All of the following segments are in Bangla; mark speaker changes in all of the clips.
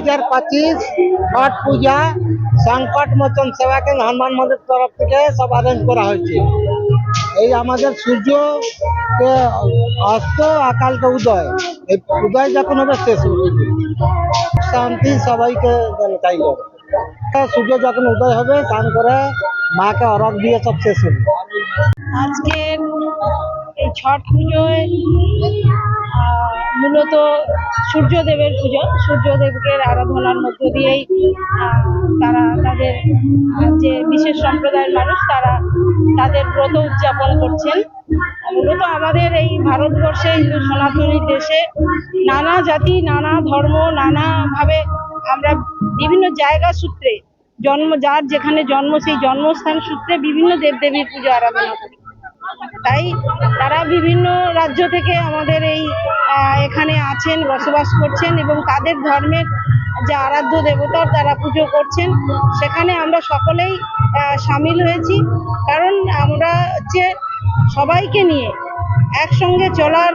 Speaker 1: হাজার পঁচিশ ছট পূজা সংকট মোচন সেবা কেন্দ্র হনুমান মন্দির তরফ থেকে সব অ্যারেঞ্জ করা হয়েছে। এই আমাদের সূর্যকে অস্ত, আকালকে উদয়। এই উদয় যখন হবে শেষ শান্তি সবাইকে সূর্য যখন উদয় হবে, স্নান করে মাকে অরগ দিয়ে সব শেষ হবে।
Speaker 2: আজকের এই ছট পুজোয় মূলত সূর্যদেবের পুজো, সূর্যদেবকে আরাধনার মধ্য দিয়েই তারা তাদের যে বিশেষ সম্প্রদায়ের মানুষ, তারা তাদের ব্রত উদযাপন করছেন। মূলত আমাদের এই ভারতবর্ষে, হিন্দু সনাতনী দেশে নানা জাতি, নানা ধর্ম, নানাভাবে আমরা বিভিন্ন জায়গা সূত্রে জন্ম, যার যেখানে জন্ম, সেই জন্মস্থান সূত্রে বিভিন্ন দেবদেবীর পুজো আরাধনা করি। তাই তারা বিভিন্ন রাজ্য থেকে আমাদের এই এখানে আছেন, বসবাস করছেন এবং তাদের ধর্মের যে আরাধ্য দেবতার তারা পুজো করছেন, সেখানে আমরা সকলেই সামিল হয়েছি। কারণ আমরা হচ্ছে সবাইকে নিয়ে একসঙ্গে চলার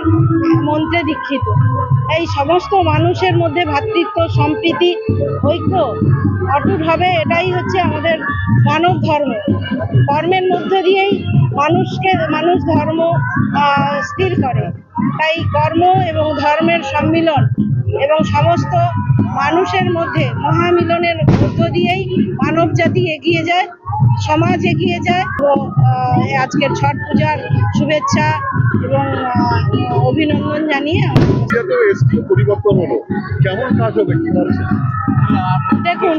Speaker 2: মন্ত্রে দীক্ষিত। এই সমস্ত মানুষের মধ্যে ভ্রাতৃত্ব সম্প্রীতি, ঐক্য অটুট হবে, এটাই হচ্ছে আমাদের মানব ধর্ম। কর্মের মধ্য দিয়েই মানুষকে মানুষ ধর্ম স্থির করে। তাই কর্ম এবং ধর্মের সম্মিলন এবং সমস্ত মানুষের মধ্যে মহামিলনের মধ্য দিয়েই মানব জাতি এগিয়ে যায় সমাজ এগিয়ে যায় আহ, আজকের ছট পূজার শুভেচ্ছা এবং অভিনন্দন জানিয়ে
Speaker 3: পরিবর্তন হলো। কেমন কাজ হবে
Speaker 2: দেখুন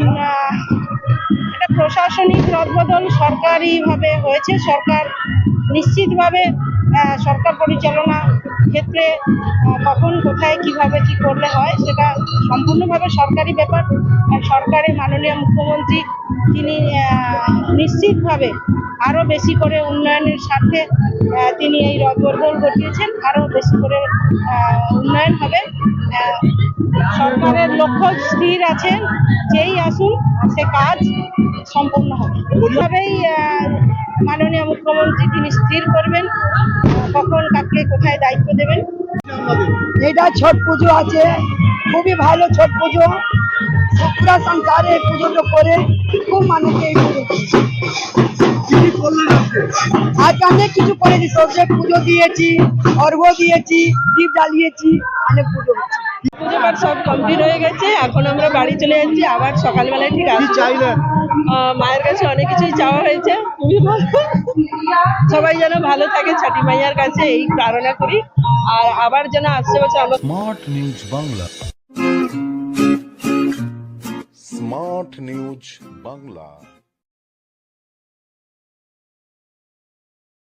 Speaker 2: প্রশাসনিক রদবদল সরকারিভাবে হয়েছে। সরকার নিশ্চিতভাবে সরকার পরিচালনা ক্ষেত্রে কখন, কোথায়, কীভাবে, কি করলে হয়, সেটা সম্পূর্ণভাবে সরকারি ব্যাপার। সরকারের মাননীয় মুখ্যমন্ত্রী, তিনি নিশ্চিতভাবে আরও বেশি করে উন্নয়নের আহ, তিনি এই রদবদল ঘটিয়েছেন আরও বেশি করে উন্নয়ন হবে। সরকারের লক্ষ্য স্থির আছেন যেই আসুন সে কাজ সম্পূর্ণ হবে। এইভাবেই মাননীয় মুখ্যমন্ত্রী তিনি স্থির করবেন কখন কাকে কোথায় দায়িত্ব দেবেন।
Speaker 4: এটা ছট পুজো আছে খুবই ভালো ছট পুজো। পুরা সংসারে পুজোটা করে খুব মানুষকে এই পুজো আজ অনেক কিছু করেছি সবচেয়ে পুজো দিয়েছি অর্ঘ দিয়েছি দীপ জ্বালিয়েছি অনেক পুজো
Speaker 2: পুজো পাঠ সব কমপ্লিট হয়ে গেছে। এখন আমরা বাড়ি চলে যাচ্ছি। আবার সকালবেলায় ঠিক আহ, মায়ের কাছে অনেক কিছুই চাওয়া হয়েছে। খুবই ভালো সবাই যেন ভালো থাকে ছাটি মাইয়ার কাছে এই প্রার্থনা করি। আর আবার যেন আসছে বছর আমরা
Speaker 5: smart news Bangla. Smart news Bangla.